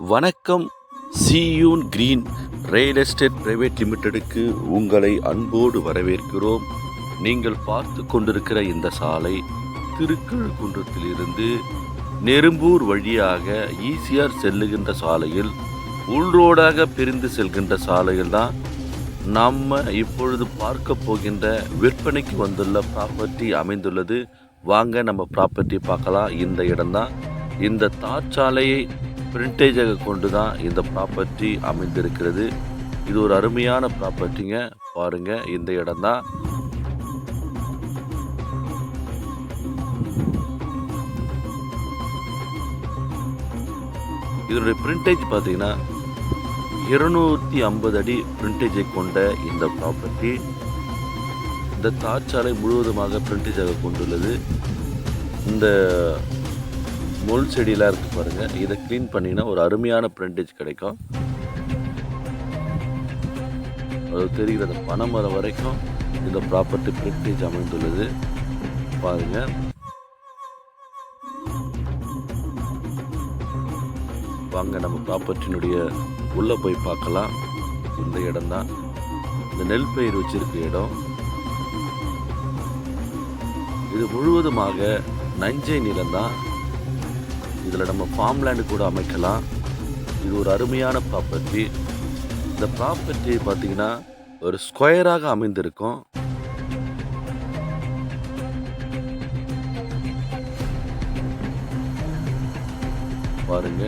வணக்கம் சியூன் green real estate private லிமிடெடுக்கு உங்களை அன்போடு வரவேற்கிறோம். நீங்கள் பார்த்து கொண்டிருக்கிற இந்த சாலை திருக்கழுக்குன்றத்திலிருந்து நெரும்பூர் வழியாக ஈசிஆர் செல்லுகின்ற சாலையில் உள்ரோடாக பிரிந்து செல்கின்ற சாலையில் தான் நம்ம இப்பொழுது பார்க்க போகின்ற விற்பனைக்கு வந்துள்ள ப்ராப்பர்ட்டி அமைந்துள்ளது. வாங்க நம்ம ப்ராப்பர்ட்டி பார்க்கலாம். இந்த இடம்தான். இந்த தார்ச்சாலையை பிரிண்டேஜாக கொண்டு தான் இந்த ப்ராப்பர்ட்டி அமைந்திருக்கிறது. இது ஒரு அருமையான ப்ராப்பர்ட்டிங்க பாருங்க இந்த இடம்தான். இதனுடைய பிரிண்டேஜ் பார்த்தீங்கன்னா இருநூற்றி ஐம்பது அடி பிரிண்டேஜை கொண்ட இந்த ப்ராப்பர்ட்டி இந்த தாச்சாலை முழுவதுமாக பிரிண்டேஜாக கொண்டுள்ளது. இந்த முள் செடியெலாம் இருக்குது பாருங்கள் இதை க்ளீன் பண்ணினா ஒரு அருமையான பிரிண்டேஜ் கிடைக்கும். அது தெரிகிற அந்த பனைமரம் வரைக்கும் இந்த ப்ராப்பர்ட்டி பிரிண்டேஜ் அமைந்துள்ளது. பாருங்கள் வாங்க நம்ம ப்ராப்பர்ட்டினுடைய உள்ளே போய் பார்க்கலாம். இந்த இடம்தான். இந்த நெல் பயிர் வச்சிருக்க இடம். இது முழுவதுமாக நஞ்சை நிலம்தான். இதில் நம்ம ஃபார்ம் லேண்டு கூட அமைக்கலாம். இது ஒரு அருமையான ப்ராப்பர்ட்டி இந்த ப்ராப்பர்ட்டி பார்த்தீங்கன்னா ஒரு ஸ்கொயராக அமைந்திருக்கும். பாருங்க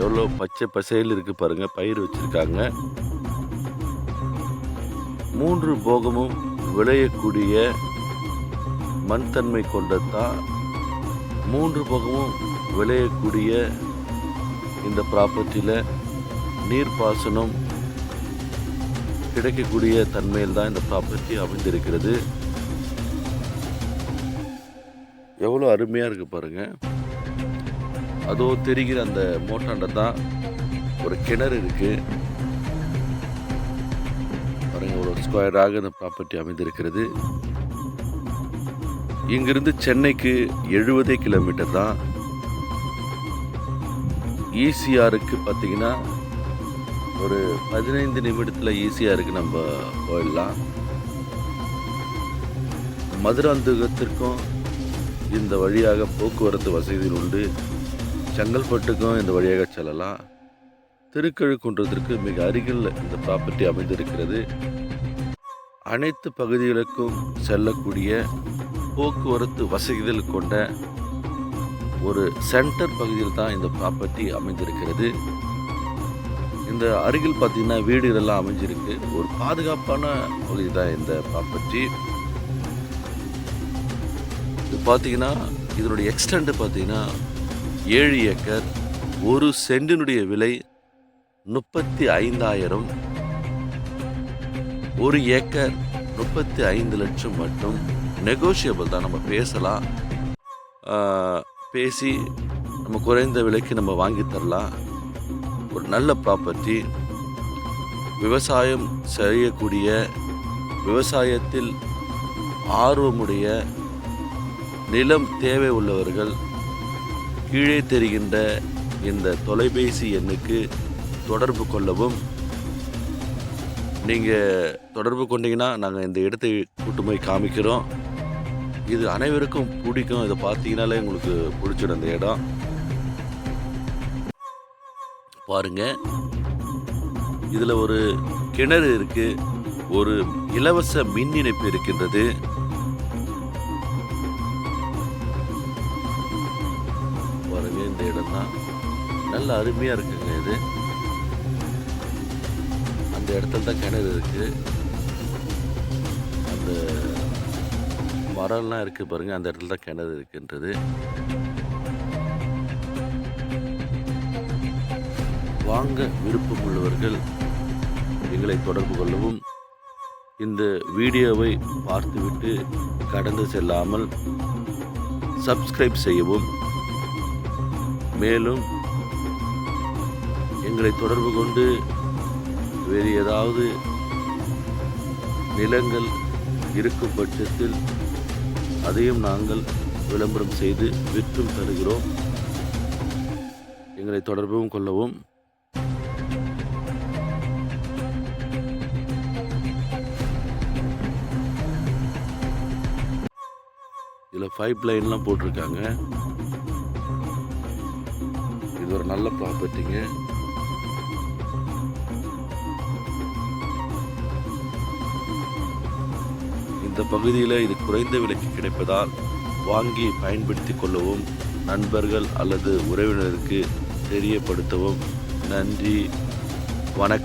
எவ்வளோ பச்சை பசையில் இருக்கு பாருங்க பயிர் வச்சிருக்காங்க. மூன்று போகமும் விளையக்கூடிய மண் தன்மை கொண்டதான் மூன்று போகமும் விளையக்கூடிய இந்த ப்ராப்பர்ட்டியில் நீர்ப்பாசனம் கிடைக்கக்கூடிய தன்மையில் தான் இந்த ப்ராப்பர்ட்டி அமைந்திருக்கிறது. எவ்வளோ அருமையாக இருக்குது பாருங்கள் அதோ தெரிகிற அந்த மோட்டாண்ட தான் ஒரு கிணறு இருக்குது பாருங்கள் ஒரு ஸ்கொயராக இந்த ப்ராப்பர்ட்டி அமைந்திருக்கிறது. இங்கிருந்து சென்னைக்கு எழுபதே கிலோமீட்டர் தான். ஈசிஆருக்கு பார்த்தீங்கன்னா ஒரு பதினைந்து நிமிடத்தில் ஈசிஆருக்கு நம்ம போயிடலாம். மதுராந்தகத்திற்கும் இந்த வழியாக போக்குவரத்து வசதிகள் உண்டு. செங்கல்பட்டுக்கும் இந்த வழியாக செல்லலாம். திருக்கழுக்குன்றத்திற்கு மிக அருகில் இந்த ப்ராப்பர்ட்டி அமைந்திருக்கிறது. அனைத்து பகுதிகளுக்கும் செல்லக்கூடிய போக்குவரத்து வசதிகள் கொண்ட ஒரு சென்டர் பகுதியில் தான் இந்த ப்ராப்பர்ட்டி அமைந்திருக்கிறது. இந்த அருகில் பார்த்தீங்கன்னா வீடுகளெல்லாம் அமைஞ்சிருக்கு. ஒரு பாதுகாப்பான பகுதி தான் இந்த ப்ராப்பர்ட்டி இது பார்த்தீங்கன்னா இதனுடைய எக்ஸ்டெண்ட் பார்த்தீங்கன்னா ஏழு ஏக்கர் ஒரு சென்டினுடைய விலை முப்பத்தி ஐந்தாயிரம். ஒரு ஏக்கர் முப்பத்தி ஐந்து லட்சம் மட்டும் நெகோஷியபிள் தான். நம்ம பேசலாம். பேசி நம்ம குறைந்த விலைக்கு நம்ம வாங்கி தரலாம். ஒரு நல்ல ப்ராப்பர்ட்டி விவசாயம் செய்யக்கூடிய விவசாயத்தில் ஆர்வமுடைய நிலம் தேவை உள்ளவர்கள் கீழே தெரிகின்ற இந்த தொலைபேசி எண்ணுக்கு தொடர்பு கொள்ளவும். நீங்கள் தொடர்பு கொண்டீங்கன்னா நாங்கள் இந்த இடத்தை கூட்டு போய் காமிக்கிறோம். இது அனைவருக்கும் பிடிக்கும். இதை பார்த்தீங்கனாலே உங்களுக்கு பிடிச்சிடும் இந்த இடம். பாருங்க. இதில் ஒரு கிணறு இருக்கு. ஒரு இலவச மின் இணைப்பு இருக்கின்றது. பாருங்க இந்த இடம் தான் நல்ல அருமையாக இருக்குங்க இது. அந்த இடத்துல தான் கிணறு இருக்கு. அந்த மரம்லாம் இருக்கு பாருங்க. அந்த இடத்துல தான் கிணறு இருக்குன்றது. வாங்க விருப்பம் உள்ளவர்கள் எங்களை தொடர்பு கொள்ளவும். இந்த வீடியோவை பார்த்துவிட்டு கடந்து செல்லாமல் சப்ஸ்கிரைப் செய்யவும். மேலும் எங்களை தொடர்பு கொண்டு வேறு ஏதாவது நிலங்கள் இருக்கும் பட்சத்தில் அதையும் நாங்கள் விளம்பரம் செய்து விற்றும் தருகிறோம். எங்களை தொடர்பும் கொள்ளவும். இதில் ஃபைவ் லைன்லாம் போட்டிருக்காங்க. இது ஒரு நல்ல ப்ராப்பர்ட்டிங்க இந்த பகுதியில் இது குறைந்த விலைக்கு கிடைப்பதால் வாங்கி பயன்படுத்தி கொள்ளவும் நண்பர்கள் அல்லது உறவினருக்கு தெரியப்படுத்தவும் நன்றி. வணக்கம்.